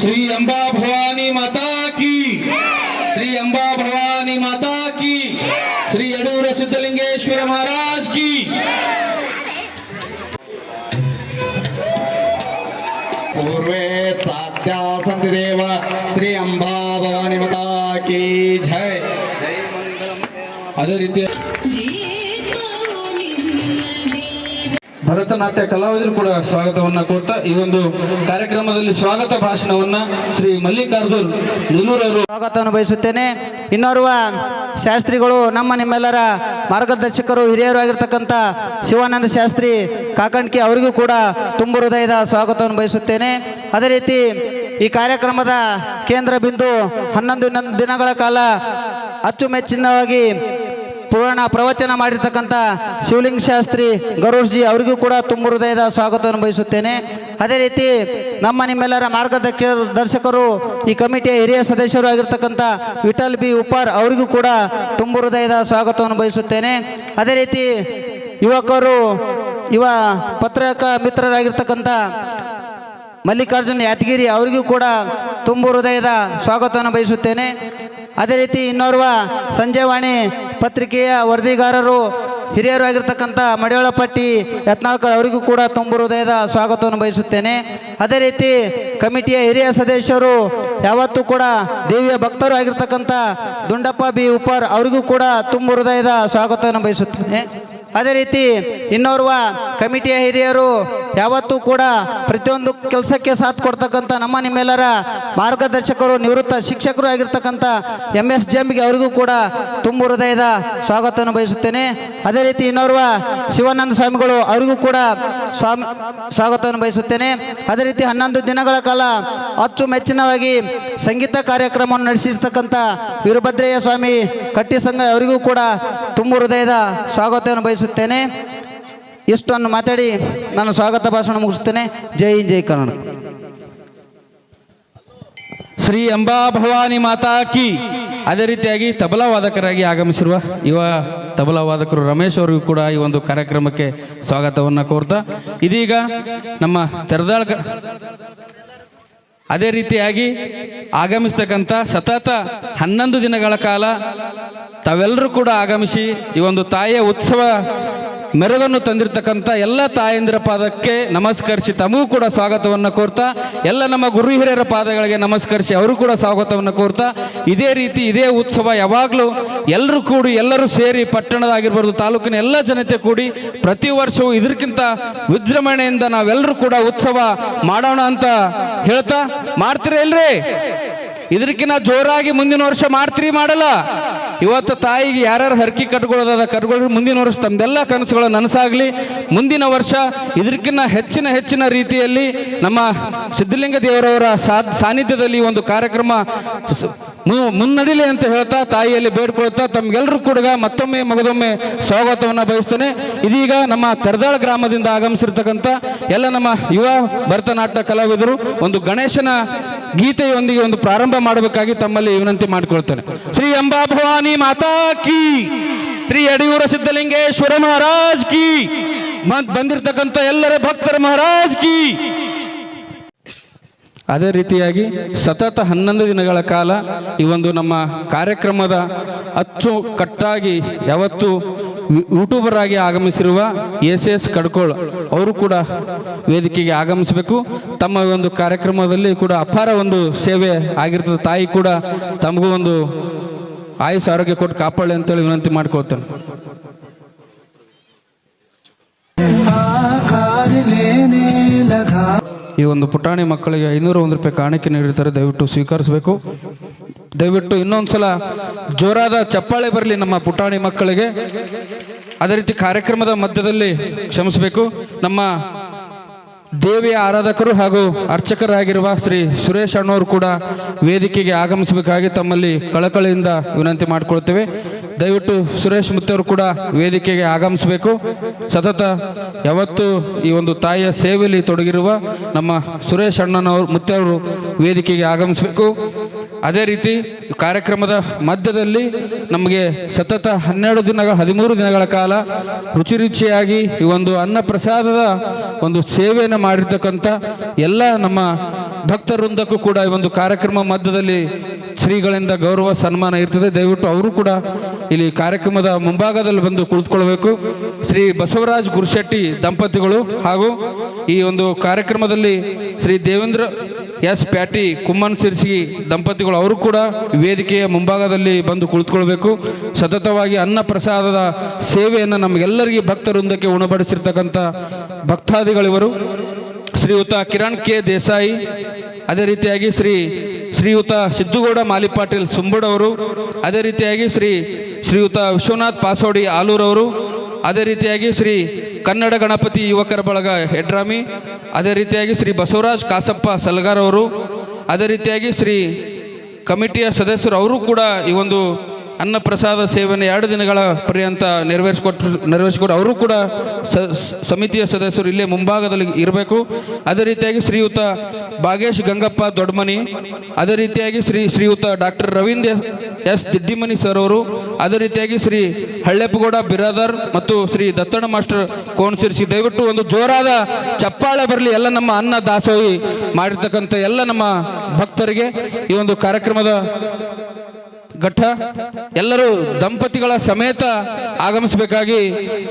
श्री अंबा भवानी माता की श्री अंबा भवानी माता की श्री यडूर सिद्धलिंगेश्वर महाराज की पूर्वे साध्या संति देव श्री अंबा भवानी माता की जय ಅದೇ ರೀತಿ ಭರತನಾಟ್ಯ ಕಲಾವಿದರು ಕೂಡ ಸ್ವಾಗತವನ್ನ ಕೊಡ್ತಾ ಈ ಒಂದು ಕಾರ್ಯಕ್ರಮದಲ್ಲಿ ಸ್ವಾಗತ ಭಾಷಣವನ್ನ ಶ್ರೀ ಮಲ್ಲಿಕಾರ್ಜುನ್ ನೆಲ್ಲೂರವರು ಸ್ವಾಗತವನ್ನು ಬಯಸುತ್ತೇನೆ. ಇನ್ನೋರ್ವ ಶಾಸ್ತ್ರಿಗಳು, ನಮ್ಮ ನಿಮ್ಮೆಲ್ಲರ ಮಾರ್ಗದರ್ಶಕರು, ಹಿರಿಯರು ಆಗಿರ್ತಕ್ಕಂಥ ಶಿವಾನಂದ ಶಾಸ್ತ್ರಿ ಕಾಕಣ್ಕಿ ಅವರಿಗೂ ಕೂಡ ತುಂಬ ಹೃದಯದ ಸ್ವಾಗತವನ್ನು ಬಯಸುತ್ತೇನೆ. ಅದೇ ರೀತಿ ಈ ಕಾರ್ಯಕ್ರಮದ ಕೇಂದ್ರ ಬಿಂದು ಹನ್ನೊಂದು ದಿನಗಳ ಕಾಲ ಅಚ್ಚುಮೆಚ್ಚಿನವಾಗಿ ಪುರಾಣ ಪ್ರವಚನ ಮಾಡಿರ್ತಕ್ಕಂಥ ಶಿವಲಿಂಗ ಶಾಸ್ತ್ರಿ ಗರುಡ್ಜಿ ಅವರಿಗೂ ಕೂಡ ತುಂಬ ಹೃದಯದ ಸ್ವಾಗತವನ್ನು ಬಯಸುತ್ತೇನೆ. ಅದೇ ರೀತಿ ನಮ್ಮ ನಿಮ್ಮೆಲ್ಲರ ಮಾರ್ಗದರ್ಶಕ ದರ್ಶಕರು, ಈ ಕಮಿಟಿಯ ಹಿರಿಯ ಸದಸ್ಯರು ಆಗಿರ್ತಕ್ಕಂಥ ವಿಠಲ್ ಬಿ ಉಪ್ಪಾರ್ ಅವರಿಗೂ ಕೂಡ ತುಂಬ ಹೃದಯದ ಸ್ವಾಗತವನ್ನು ಬಯಸುತ್ತೇನೆ. ಅದೇ ರೀತಿ ಯುವಕರು, ಯುವ ಪತ್ರಕ ಮಿತ್ರರಾಗಿರ್ತಕ್ಕಂಥ ಮಲ್ಲಿಕಾರ್ಜುನ್ ಯಾದಗಿರಿ ಅವರಿಗೂ ಕೂಡ ತುಂಬ ಹೃದಯದ ಸ್ವಾಗತವನ್ನು ಬಯಸುತ್ತೇನೆ. ಅದೇ ರೀತಿ ಇನ್ನೋರ್ವ ಸಂಜೆವಾಣಿ ಪತ್ರಿಕೆಯ ವರದಿಗಾರರು, ಹಿರಿಯರು ಆಗಿರ್ತಕ್ಕಂಥ ಮಡಿಯೋಳಪಟ್ಟಿ ಯತ್ನಾಳ್ಕರ್ ಅವರಿಗೂ ಕೂಡ ತುಂಬ ಹೃದಯದ ಸ್ವಾಗತವನ್ನು ಬಯಸುತ್ತೇನೆ. ಅದೇ ರೀತಿ ಕಮಿಟಿಯ ಹಿರಿಯ ಸದಸ್ಯರು, ಯಾವತ್ತೂ ಕೂಡ ದೇವಿಯ ಭಕ್ತರು ಆಗಿರ್ತಕ್ಕಂಥ ದುಂಡಪ್ಪ ಬಿ ಉಪ್ಪರ್ ಅವರಿಗೂ ಕೂಡ ತುಂಬ ಹೃದಯದ ಸ್ವಾಗತವನ್ನು ಬಯಸುತ್ತೇನೆ. ಅದೇ ರೀತಿ ಇನ್ನೋರ್ವ ಕಮಿಟಿಯ ಹಿರಿಯರು ಯಾವತ್ತೂ ಕೂಡ ಪ್ರತಿಯೊಂದು ಕೆಲಸಕ್ಕೆ ಸಾಥ್ ಕೊಡ್ತಕ್ಕಂಥ ನಮ್ಮ ನಿಮ್ಮೆಲ್ಲರ ಮಾರ್ಗದರ್ಶಕರು, ನಿವೃತ್ತ ಶಿಕ್ಷಕರು ಆಗಿರ್ತಕ್ಕಂಥ ಎಂ ಎಸ್ ಜೆಮ್ಗೆ ಅವರಿಗೂ ಕೂಡ ತುಂಬ ಹೃದಯದ ಸ್ವಾಗತವನ್ನು ಬಯಸುತ್ತೇನೆ. ಅದೇ ರೀತಿ ಇನ್ನೋರ್ವ ಶಿವಾನಂದ ಸ್ವಾಮಿಗಳು ಅವರಿಗೂ ಕೂಡ ಸ್ವಾಮಿ ಸ್ವಾಗತವನ್ನು ಬಯಸುತ್ತೇನೆ. ಅದೇ ರೀತಿ ಹನ್ನೊಂದು ದಿನಗಳ ಕಾಲ ಅಚ್ಚುಮೆಚ್ಚಿನವಾಗಿ ಸಂಗೀತ ಕಾರ್ಯಕ್ರಮವನ್ನು ನಡೆಸಿರ್ತಕ್ಕಂಥ ವೀರಭದ್ರಯ್ಯ ಸ್ವಾಮಿ ಕಟ್ಟಿ ಸಂಘ ಅವರಿಗೂ ಕೂಡ ತುಂಬ ಹೃದಯದ ಸ್ವಾಗತವನ್ನು ಬಯಸುತ್ತೇನೆ. ಇಷ್ಟನ್ನು ಮಾತಾಡಿ ನಾನು ಸ್ವಾಗತ ಭಾಷಣ ಮುಗಿಸ್ತೇನೆ. ಜೈ ಜೈ ಕರ್ನಾಟಕ. ಶ್ರೀ ಅಂಬಾ ಭವಾನಿ ಮಾತಾ ಕಿ. ಅದೇ ರೀತಿಯಾಗಿ ತಬಲಾ ವಾದಕರಾಗಿ ಆಗಮಿಸಿರುವ ಯುವ ತಬಲಾ ವಾದಕರು ರಮೇಶ್ ಅವರಿಗೂ ಕೂಡ ಈ ಒಂದು ಕಾರ್ಯಕ್ರಮಕ್ಕೆ ಸ್ವಾಗತವನ್ನು ಕೋರ್ತಾ. ಇದೀಗ ನಮ್ಮ ತೆರೆದಾಳ ಅದೇ ರೀತಿಯಾಗಿ ಆಗಮಿಸ್ತಕ್ಕಂಥ ಸತತ ಹನ್ನೊಂದು ದಿನಗಳ ಕಾಲ ತಾವೆಲ್ಲರೂ ಕೂಡ ಆಗಮಿಸಿ ಈ ಒಂದು ತಾಯಿಯ ಉತ್ಸವ ಮೆರುಗನ್ನು ತಂದಿರತಕ್ಕಂಥ ಎಲ್ಲ ತಾಯಂದಿರ ಪಾದಕ್ಕೆ ನಮಸ್ಕರಿಸಿ ತಮಗೂ ಕೂಡ ಸ್ವಾಗತವನ್ನು ಕೋರ್ತಾ, ಎಲ್ಲ ನಮ್ಮ ಗುರು ಹಿರಿಯರ ಪಾದಗಳಿಗೆ ನಮಸ್ಕರಿಸಿ ಅವರು ಕೂಡ ಸ್ವಾಗತವನ್ನು ಕೋರ್ತಾ, ಇದೇ ರೀತಿ ಇದೇ ಉತ್ಸವ ಯಾವಾಗಲೂ ಎಲ್ಲರೂ ಕೂಡಿ, ಎಲ್ಲರೂ ಸೇರಿ ಪಟ್ಟಣದಾಗಿರ್ಬೋದು ತಾಲೂಕಿನ ಎಲ್ಲ ಜನತೆ ಕೂಡಿ ಪ್ರತಿ ವರ್ಷವೂ ಇದಕ್ಕಿಂತ ವಿಜೃಂಭಣೆಯಿಂದ ನಾವೆಲ್ಲರೂ ಕೂಡ ಉತ್ಸವ ಮಾಡೋಣ ಅಂತ ಹೇಳ್ತಾ, ಮಾಡ್ತೀರಾ ಇಲ್ರಿ? ಇದಕ್ಕಿಂತ ಜೋರಾಗಿ ಮುಂದಿನ ವರ್ಷ ಮಾಡ್ತೀರಿ, ಮಾಡಲ್ಲ? ಇವತ್ತು ತಾಯಿಗೆ ಯಾರ್ಯಾರು ಹರಕೆ ಕಟ್ಕೊಳ್ಳೋದ ಕಟ್ಕೊಳ್ಳಿ ಮುಂದಿನ ವರ್ಷ ತಮ್ಮದೆಲ್ಲ ಕನಸುಗಳು ನನಸಾಗಲಿ. ಮುಂದಿನ ವರ್ಷ ಇದಕ್ಕಿಂತ ಹೆಚ್ಚಿನ ಹೆಚ್ಚಿನ ರೀತಿಯಲ್ಲಿ ನಮ್ಮ ಸಿದ್ಧಲಿಂಗ ದೇವರವರ ಸಾನ್ನಿಧ್ಯದಲ್ಲಿ ಒಂದು ಕಾರ್ಯಕ್ರಮ ಮುನ್ನಡಿಲಿ ಅಂತ ಹೇಳ್ತಾ ತಾಯಿಯಲ್ಲಿ ಬೇಡ್ಕೊಳ್ತಾ ತಮ್ಗೆಲ್ಲರೂ ಕೂಡ ಮತ್ತೊಮ್ಮೆ ಮಗದೊಮ್ಮೆ ಸ್ವಾಗತವನ್ನು ಬಯಸ್ತೇನೆ. ಇದೀಗ ನಮ್ಮ ತರದಾಳ ಗ್ರಾಮದಿಂದ ಆಗಮಿಸಿರ್ತಕ್ಕಂಥ ಎಲ್ಲ ನಮ್ಮ ಯುವ ಭರತನಾಟ್ಯ ಕಲಾವಿದರು, ಒಂದು ಗಣೇಶನ ಗೀತೆಯೊಂದಿಗೆ ಒಂದು ಪ್ರಾರಂಭ ಮಾಡಬೇಕಾಗಿ ತಮ್ಮಲ್ಲಿ ವಿನಂತಿ ಮಾಡಿಕೊಳ್ತೇನೆ. ಶ್ರೀ ಅಂಬಾ ಭವಾನಿ ಮಾತಾ ಕಿ. ಶ್ರೀ ಯಡಿಯೂರ ಸಿದ್ಧಲಿಂಗೇಶ್ವರ ಮಹಾರಾಜ್ ಕಿ. ಮತ್ ಬಂದಿರತಕ್ಕಂಥ ಎಲ್ಲರ ಭಕ್ತರ ಮಹಾರಾಜ್ ಕಿ. ಅದೇ ರೀತಿಯಾಗಿ ಸತತ ಹನ್ನೊಂದು ದಿನಗಳ ಕಾಲ ಈ ಒಂದು ನಮ್ಮ ಕಾರ್ಯಕ್ರಮದ ಅಚ್ಚು ಕಟ್ಟಾಗಿ ಯಾವತ್ತು ಯೂಟ್ಯೂಬರ್ ಆಗಿ ಆಗಮಿಸಿರುವ ಎಸ್ ಎಸ್ ಕಡ್ಕೋಳ್ ಅವರು ಕೂಡ ವೇದಿಕೆಗೆ ಆಗಮಿಸಬೇಕು. ತಮ್ಮ ಒಂದು ಕಾರ್ಯಕ್ರಮದಲ್ಲಿ ಕೂಡ ಅಪಾರ ಒಂದು ಸೇವೆ ಆಗಿರ್ತದೆ. ತಾಯಿ ಕೂಡ ತಮಗೂ ಒಂದು ಆಯುಸ್ ಆರೋಗ್ಯ ಕೊಟ್ಟು ಅಂತ ಅಂತೇಳಿ ವಿನಂತಿ ಮಾಡ್ಕೊಳ್ತೇನೆ. ಈ ಒಂದು ಪುಟಾಣಿ ಮಕ್ಕಳಿಗೆ ಐನೂರ ಒಂದು ರೂಪಾಯಿ ಕಾಣಿಕೆ ನೀಡಿರ್ತಾರೆ. ದಯವಿಟ್ಟು ಸ್ವೀಕರಿಸಬೇಕು. ದಯವಿಟ್ಟು ಇನ್ನೊಂದು ಸಲ ಜೋರಾದ ಚಪ್ಪಾಳೆ ಬರಲಿ ನಮ್ಮ ಪುಟಾಣಿ ಮಕ್ಕಳಿಗೆ. ಅದೇ ರೀತಿ ಕಾರ್ಯಕ್ರಮದ ಮಧ್ಯದಲ್ಲಿ ಕ್ಷಮಿಸಬೇಕು. ನಮ್ಮ ದೇವಿಯ ಆರಾಧಕರು ಹಾಗೂ ಅರ್ಚಕರಾಗಿರುವ ಶ್ರೀ ಸುರೇಶ್ ಅಣ್ಣವರು ಕೂಡ ವೇದಿಕೆಗೆ ಆಗಮಿಸಬೇಕಾಗಿ ತಮ್ಮಲ್ಲಿ ಕಳಕಳಿಯಿಂದ ವಿನಂತಿ ಮಾಡಿಕೊಳ್ತೇವೆ. ದಯವಿಟ್ಟು ಸುರೇಶ್ ಮುತ್ತವರು ಕೂಡ ವೇದಿಕೆಗೆ ಆಗಮಿಸಬೇಕು. ಸತತ ಯಾವತ್ತು ಈ ಒಂದು ತಾಯಿಯ ಸೇವೆಯಲ್ಲಿ ತೊಡಗಿರುವ ನಮ್ಮ ಸುರೇಶ್ ಅಣ್ಣನವರು ಮುತ್ತವರು ವೇದಿಕೆಗೆ ಆಗಮಿಸಬೇಕು. ಅದೇ ರೀತಿ ಕಾರ್ಯಕ್ರಮದ ಮಧ್ಯದಲ್ಲಿ ನಮಗೆ ಸತತ ಹನ್ನೆರಡು ದಿನ ಹದಿಮೂರು ದಿನಗಳ ಕಾಲ ರುಚಿ ರುಚಿಯಾಗಿ ಈ ಒಂದು ಅನ್ನ ಪ್ರಸಾದದ ಒಂದು ಸೇವೆಯನ್ನು ಮಾಡಿರ್ತಕ್ಕಂಥ ಎಲ್ಲ ನಮ್ಮ ಭಕ್ತವೃಂದಕ್ಕೂ ಕೂಡ ಈ ಒಂದು ಕಾರ್ಯಕ್ರಮ ಮಧ್ಯದಲ್ಲಿ ಶ್ರೀಗಳಿಂದ ಗೌರವ, ಸನ್ಮಾನ ಇರ್ತದೆ. ದಯವಿಟ್ಟು ಅವರು ಕೂಡ ಇಲ್ಲಿ ಕಾರ್ಯಕ್ರಮದ ಮುಂಭಾಗದಲ್ಲಿ ಬಂದು ಕುಳಿತುಕೊಳ್ಬೇಕು ಶ್ರೀ ಬಸವರಾಜ್ ಗುರುಶೆಟ್ಟಿ ದಂಪತಿಗಳು ಹಾಗೂ ಈ ಒಂದು ಕಾರ್ಯಕ್ರಮದಲ್ಲಿ ಶ್ರೀ ದೇವೇಂದ್ರ ಎಸ್ ಪ್ಯಾಟಿ ಕುಮ್ಮನ್ ಸಿರ್ಸಿಗಿ ದಂಪತಿಗಳು ಅವರು ಕೂಡ ವೇದಿಕೆಯ ಮುಂಭಾಗದಲ್ಲಿ ಬಂದು ಕುಳಿತುಕೊಳ್ಬೇಕು. ಸತತವಾಗಿ ಅನ್ನ ಪ್ರಸಾದದ ಸೇವೆಯನ್ನು ನಮಗೆಲ್ಲರಿಗೆ ಭಕ್ತವೃಂದಕ್ಕೆ ಉಣಬಡಿಸಿರ್ತಕ್ಕಂಥ ಭಕ್ತಾದಿಗಳಿವರು ಶ್ರೀಯುತ ಕಿರಣ್ ಕೆ ದೇಸಾಯಿ, ಅದೇ ರೀತಿಯಾಗಿ ಶ್ರೀ ಶ್ರೀಯುತ ಸಿದ್ದುಗೌಡ ಮಾಲಿಪಾಟೀಲ್ ಸುಂಬುಡವರು, ಅದೇ ರೀತಿಯಾಗಿ ಶ್ರೀ ಶ್ರೀಯುತ ವಿಶ್ವನಾಥ್ ಪಾಸೋಡಿ ಆಲೂರವರು ಅದೇ ರೀತಿಯಾಗಿ ಶ್ರೀ ಕನ್ನಡ ಗಣಪತಿ ಯುವಕರ ಬಳಗ ಹೆಡ್ರಾಮಿ, ಅದೇ ರೀತಿಯಾಗಿ ಶ್ರೀ ಬಸವರಾಜ್ ಕಾಸಪ್ಪ ಸಲ್ಗಾರ್ ಅವರು, ಅದೇ ರೀತಿಯಾಗಿ ಶ್ರೀ ಕಮಿಟಿಯ ಸದಸ್ಯರು, ಅವರು ಕೂಡ ಈ ಒಂದು ಅನ್ನ ಪ್ರಸಾದ ಸೇವನೆ ಎರಡು ದಿನಗಳ ಪರ್ಯಂತ ನೆರವೇರಿಸಿಕೊಟ್ಟು ನೆರವೇರಿಸಿಕೊಟ್ಟು ಅವರು ಕೂಡ ಸಮಿತಿಯ ಸದಸ್ಯರು ಇಲ್ಲೇ ಮುಂಭಾಗದಲ್ಲಿ ಇರಬೇಕು. ಅದೇ ರೀತಿಯಾಗಿ ಶ್ರೀಯುತ ಬಾಗೇಶ್ ಗಂಗಪ್ಪ ದೊಡ್ಡಮನಿ ಅದೇ ರೀತಿಯಾಗಿ ಶ್ರೀ ಶ್ರೀಯುತ doctor Ravindra S Diddimani sir ಅವರು, ಅದೇ ರೀತಿಯಾಗಿ ಶ್ರೀ ಹಳ್ಳೆಪ್ಪಗೌಡ ಬಿರಾದರ್ ಮತ್ತು ಶ್ರೀ ದತ್ತಣ್ಣ ಮಾಸ್ಟರ್ ಕೋಣಸಿರಿಸಿ ದಯವಿಟ್ಟು ಒಂದು ಜೋರಾದ ಚಪ್ಪಾಳೆ ಬರಲಿ. ಎಲ್ಲ ನಮ್ಮ ಅನ್ನ ದಾಸೋಹಿ ಮಾಡಿರ್ತಕ್ಕಂಥ ಎಲ್ಲ ನಮ್ಮ ಭಕ್ತರಿಗೆ ಈ ಒಂದು ಕಾರ್ಯಕ್ರಮದ ಘಟ್ಟ ಎಲ್ಲರೂ ದಂಪತಿಗಳ ಸಮೇತ ಆಗಮಿಸಬೇಕಾಗಿ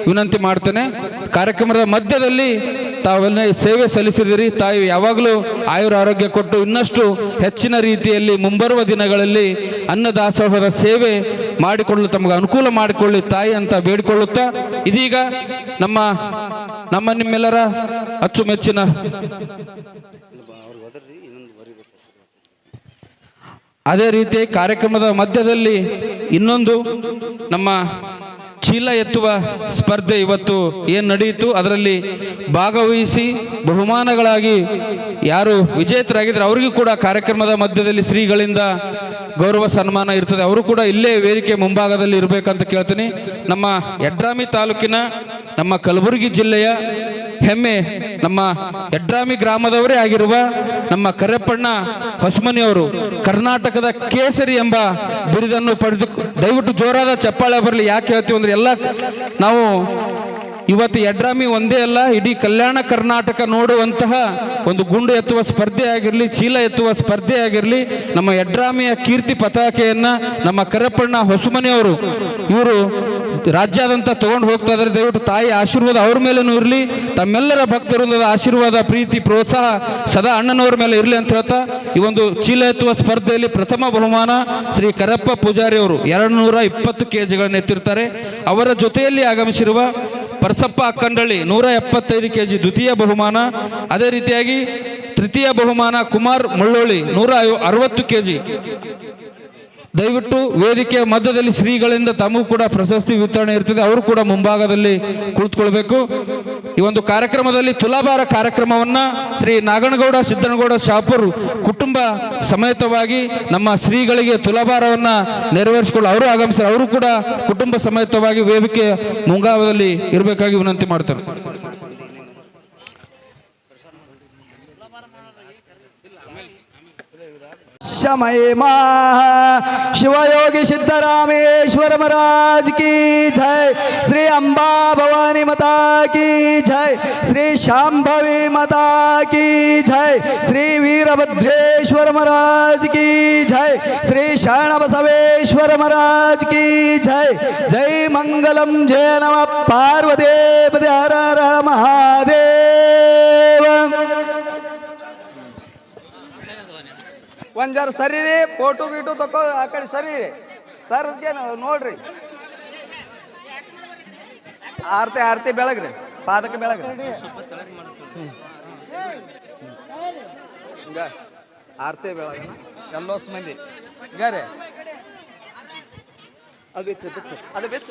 ವಿನಂತಿ ಮಾಡ್ತೇನೆ. ಕಾರ್ಯಕ್ರಮದ ಮಧ್ಯದಲ್ಲಿ ತಾವೆಲ್ಲ ಸೇವೆ ಸಲ್ಲಿಸಿದಿರಿ. ತಾಯಿ ಯಾವಾಗಲೂ ಆಯುರ ಆರೋಗ್ಯ ಕೊಟ್ಟು ಇನ್ನಷ್ಟು ಹೆಚ್ಚಿನ ರೀತಿಯಲ್ಲಿ ಮುಂಬರುವ ದಿನಗಳಲ್ಲಿ ಅನ್ನದಾಸೋಹದ ಸೇವೆ ಮಾಡಿಕೊಳ್ಳಲು ತಮಗೆ ಅನುಕೂಲ ಮಾಡಿಕೊಳ್ಳಿ ತಾಯಿ ಅಂತ ಬೇಡಿಕೊಳ್ಳುತ್ತಾ, ಇದೀಗ ನಮ್ಮ ನಮ್ಮ ನಿಮ್ಮೆಲ್ಲರ ಅಚ್ಚುಮೆಚ್ಚಿನ ಅದೇ ರೀತಿ ಕಾರ್ಯಕ್ರಮದ ಮಧ್ಯದಲ್ಲಿ ಇನ್ನೊಂದು ನಮ್ಮ ಚೀಲ ಎತ್ತುವ ಸ್ಪರ್ಧೆ ಇವತ್ತು ಏನು ನಡೆಯಿತು? ಅದರಲ್ಲಿ ಭಾಗವಹಿಸಿ ಬಹುಮಾನಗಳಾಗಿ ಯಾರು ವಿಜೇತರಾಗಿದ್ದಾರೆ ಅವರಿಗೂ ಕೂಡ ಕಾರ್ಯಕ್ರಮದ ಮಧ್ಯದಲ್ಲಿ ಶ್ರೀಗಳಿಂದ ಗೌರವ ಸನ್ಮಾನ ಇರ್ತದೆ. ಅವರು ಕೂಡ ಇಲ್ಲೇ ವೇದಿಕೆ ಮುಂಭಾಗದಲ್ಲಿ ಇರಬೇಕಂತ ಕೇಳ್ತೀನಿ. ನಮ್ಮ ಯಡ್ರಾಮಿ ತಾಲೂಕಿನ ನಮ್ಮ ಕಲಬುರಗಿ ಜಿಲ್ಲೆಯ ಹೆಮ್ಮೆ ನಮ್ಮ ಯಡ್ರಾಮಿ ಗ್ರಾಮದವರೇ ಆಗಿರುವ ನಮ್ಮ ಕರೆಪ್ಪಣ್ಣ ಹೊಸಮನಿಯವರು, ಕರ್ನಾಟಕದ ಕೇಸರಿ ಎಂಬ ಬಿರುದನ್ನು ಪಡೆದು ದಯವಿಟ್ಟು ಜೋರಾದ ಚಪ್ಪಾಳೆ ಬರಲಿ. ಯಾಕೆ ಹೇಳ್ತೀವಿ ಅಂದ್ರೆ ಎಲ್ಲ ನಾವು ಇವತ್ತು ಯಡ್ರಾಮಿ ಒಂದೇ ಅಲ್ಲ, ಇಡೀ ಕಲ್ಯಾಣ ಕರ್ನಾಟಕ ನೋಡುವಂತಹ ಒಂದು ಗುಂಡು ಎತ್ತುವ ಸ್ಪರ್ಧೆ ಆಗಿರಲಿ, ಚೀಲ ಎತ್ತುವ ಸ್ಪರ್ಧೆ ಆಗಿರಲಿ, ನಮ್ಮ ಯಡ್ರಾಮಿಯ ಕೀರ್ತಿ ಪತಾಕೆಯನ್ನು ನಮ್ಮ ಕರಪ್ಪಣ್ಣ ಹೊಸಮನೆಯವರು, ಇವರು ರಾಜ್ಯಾದಂತ ತಗೊಂಡು ಹೋಗ್ತಾ ಇದ್ದಾರೆ ದಯವಿಟ್ಟು ತಾಯಿ ಆಶೀರ್ವಾದ ಅವ್ರ ಮೇಲೂ ಇರಲಿ, ತಮ್ಮೆಲ್ಲರ ಭಕ್ತವೃಂದದ ಆಶೀರ್ವಾದ, ಪ್ರೀತಿ, ಪ್ರೋತ್ಸಾಹ ಸದಾ ಅಣ್ಣನವ್ರ ಮೇಲೆ ಇರಲಿ ಅಂತ ಹೇಳ್ತಾ, ಈ ಒಂದು ಚೀಲ ಎತ್ತುವ ಸ್ಪರ್ಧೆಯಲ್ಲಿ ಪ್ರಥಮ ಬಹುಮಾನ ಶ್ರೀ ಕರಪ್ಪ ಪೂಜಾರಿ ಅವರು ಎರಡು ನೂರ ಇಪ್ಪತ್ತು ಕೆ ಜಿಗಳನ್ನು ಎತ್ತಿರ್ತಾರೆ ಅವರ ಜೊತೆಯಲ್ಲಿ ಆಗಮಿಸಿರುವ ಪರಸಪ್ಪ ಅಕ್ಕಂಡಳ್ಳಿ ನೂರ ಎಪ್ಪತ್ತೈದು ಕೆ ಜಿ ದ್ವಿತೀಯ ಬಹುಮಾನ. ಅದೇ ರೀತಿಯಾಗಿ ತೃತೀಯ ಬಹುಮಾನ ಕುಮಾರ್ ಮುಳ್ಳೋಳಿ ನೂರ ಅರವತ್ತು ಕೆ ಜಿ ದಯವಿಟ್ಟು ವೇದಿಕೆಯ ಮಧ್ಯದಲ್ಲಿ ಶ್ರೀಗಳಿಂದ ತಮಗೂ ಕೂಡ ಪ್ರಶಸ್ತಿ ವಿತರಣೆ ಇರ್ತದೆ. ಅವರು ಕೂಡ ಮುಂಭಾಗದಲ್ಲಿ ಕುಳಿತುಕೊಳ್ಬೇಕು. ಈ ಒಂದು ಕಾರ್ಯಕ್ರಮದಲ್ಲಿ ತುಲಾಭಾರ ಕಾರ್ಯಕ್ರಮವನ್ನ ಶ್ರೀ ನಾಗನಗೌಡ, ಸಿದ್ದನಗೌಡ, ಶಾಪುರ್ ಕುಟುಂಬ ಸಮೇತವಾಗಿ ನಮ್ಮ ಶ್ರೀಗಳಿಗೆ ತುಲಾಭಾರವನ್ನ ನೆರವೇರಿಸಿಕೊಳ್ಳಿ, ಅವರು ಆಗಮಿಸ್ತಾರೆ. ಅವರು ಕೂಡ ಕುಟುಂಬ ಸಮೇತವಾಗಿ ವೇದಿಕೆಯ ಮುಂಗಾವದಲ್ಲಿ ಇರಬೇಕಾಗಿ ವಿನಂತಿ ಮಾಡ್ತಾರೆ शमय माह शिवयोगी सिद्धरामेश्वर महाराज की जय। श्री अंबा भवानी माता की जय। श्री शांभवी माता की जय। श्री वीरभद्रेश्वर महाराज की जय। श्री शरण बसवेश्वर महाराज की जय। जय मंगलम, जय नम। पार्वदेव हर हर महादेव। ಒಂದ್ ಜರ ಸರಿ ರೀ ಫೋಟೋ ಗೀಟು ತಕೋ, ಆ ಕಡೆ ಸರಿ ರೀ ಸರ್ ನೋಡ್ರಿ. ಆರತಿ ಆರತಿ ಬೆಳಗ್ರಿ, ಪಾದಕ ಬೆಳಗ್ರಿ. ಹಿಂಗ ಆರತಿ ಬೆಳಗನ, ಎಲ್ಲೋಸ್ ಮಂದಿ. ಹಿಂಗ ರೀ. ಅದು ಬಿಚ್ಚು ಬಿಚ್ಚು. ಅದು ಬಿಚ್ಚ